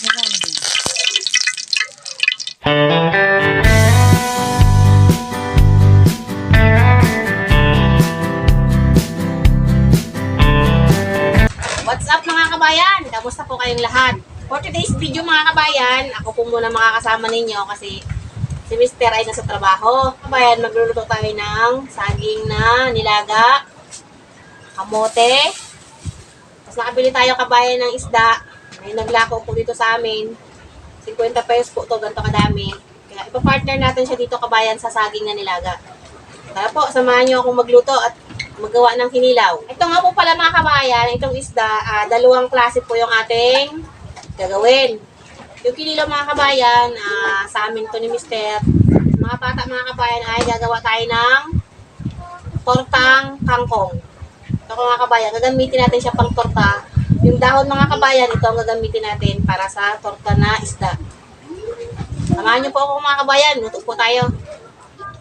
What's up mga kabayan? Kamusta po kayong lahat? For today's video mga kabayan, ako po muna makakasama ninyo kasi si Mr. ay nasa trabaho. Kabayan, magluluto tayo ng saging na nilaga, kamote, tapos nakabili tayo kabayan ng isda. May naglako po dito sa amin. 50 pesos po to, ganito kadami. Kaya ipapartner natin siya dito kabayan sa saging na nilaga. Tara po, samahan niyo akong magluto at magawa ng kinilaw. Ito nga po pala mga kabayan, itong isda, ah, dalawang klase po yung ating gagawin. Yung kinilaw mga kabayan, ah, sa amin to ni Mister. Mga bata mga kabayan ay gagawa tayo ng tortang kangkong. Ito mga kabayan, gagamitin natin siya pang torta. Yung dahon mga kabayan, ito ang gagamitin natin para sa torta na isda. Samahan niyo po ako mga kabayan, luto po tayo.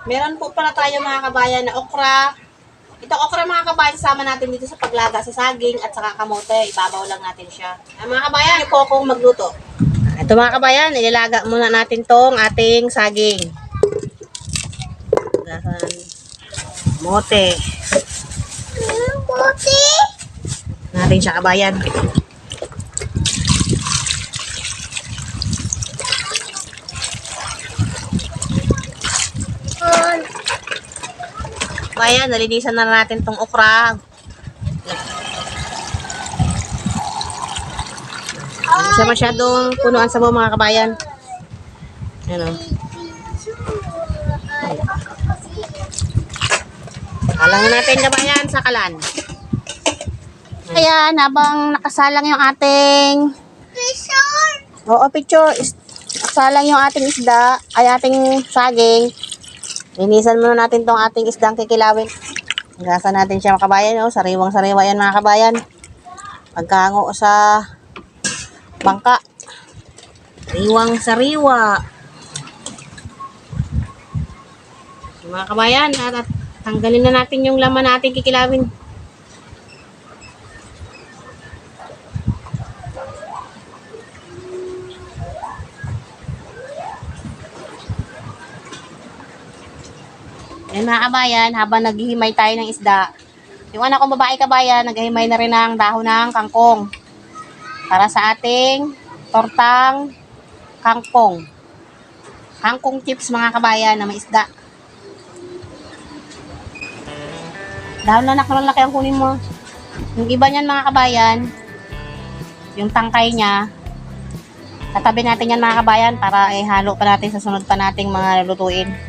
Meron po pala tayo mga kabayan na okra. Ito okra mga kabayan, sama natin dito sa paglaga sa saging at saka kamote. Ibabaw lang natin siya. Ah, mga kabayan, ito akong magluto. Ito mga kabayan, ililaga muna natin tong ating saging. Gahan. Mote. Natin siya kabayan. Kabayan, nalinisan na natin tong okra. Hindi siya masyadong punuan sa mga kabayan. Ano? Alang natin kabayan sa kalan. Ayan, habang nakasalang yung ating Picture. Oo, picture. Is, salang yung ating isda, ay ating saging. Linisan muna natin tong ating isdang kikilawin. Gasa natin siya mga kabayan. Oh. Sariwang sariwa yan mga kabayan. Pagkango sa bangka. Sariwang sariwa. Mga kabayan, at, at tanggalin na natin yung laman natin kikilawin. Yan mga kabayan, habang naghihimay tayo ng isda, yung anak kong babae kabayan, naghihimay na rin ng dahon ng kangkong. Para sa ating tortang kangkong. Kangkong chips mga kabayan na may isda. Dahon na nakalalaki ang kunin mo. Yung iba niyan mga kabayan, yung tangkay niya, tatabi natin yan mga kabayan para ihalo pa natin sa sunod pa nating mga lutuin.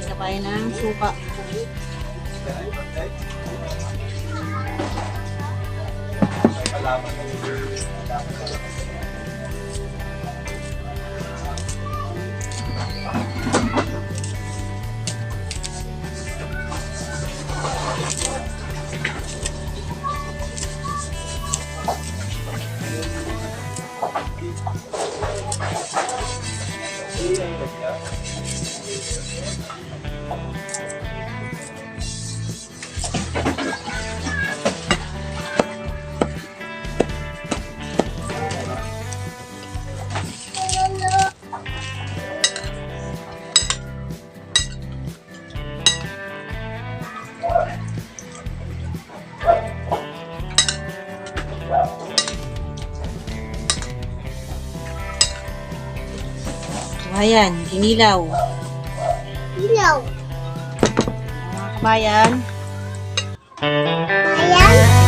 Kasi natin kabayan ng suka. Ayan, kinilaw. Ilaw. Mga kabayan, Ayan.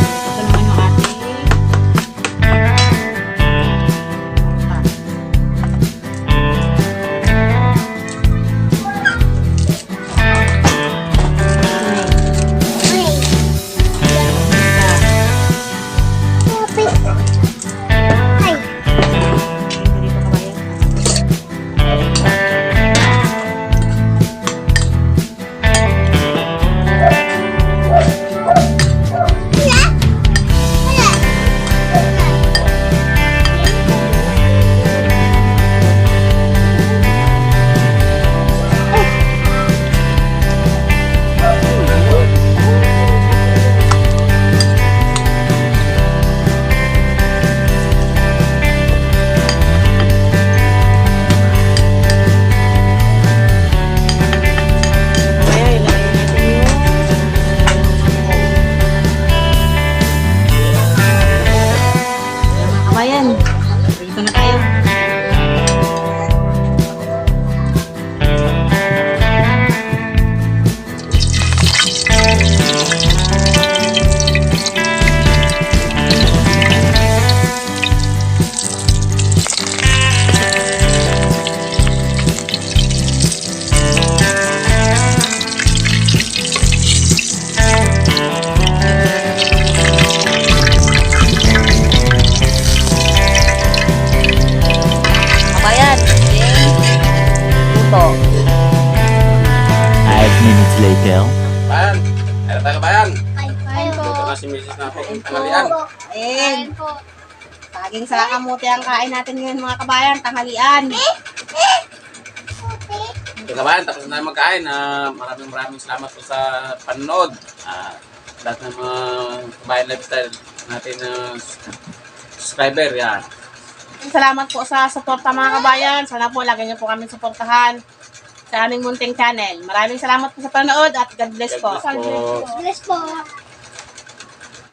Kabayan. Kain po. Ito na si Mrs. na po. Tanghalian. Po. Saging sa kamuti ang kain natin ngayon mga kabayan, tanghalian. Okay, kabayan, tapos na tayo magkain. Ah, maraming maraming salamat po sa panonood. Ah, lahat ng mga kabayan lifestyle natin na subscriber. Yan. Salamat po sa suporta mga kabayan. Sana po lagi niyo po kami suportahan sa aming munting channel. Maraming salamat po sa panonood at God bless po. God bless po. Bless po.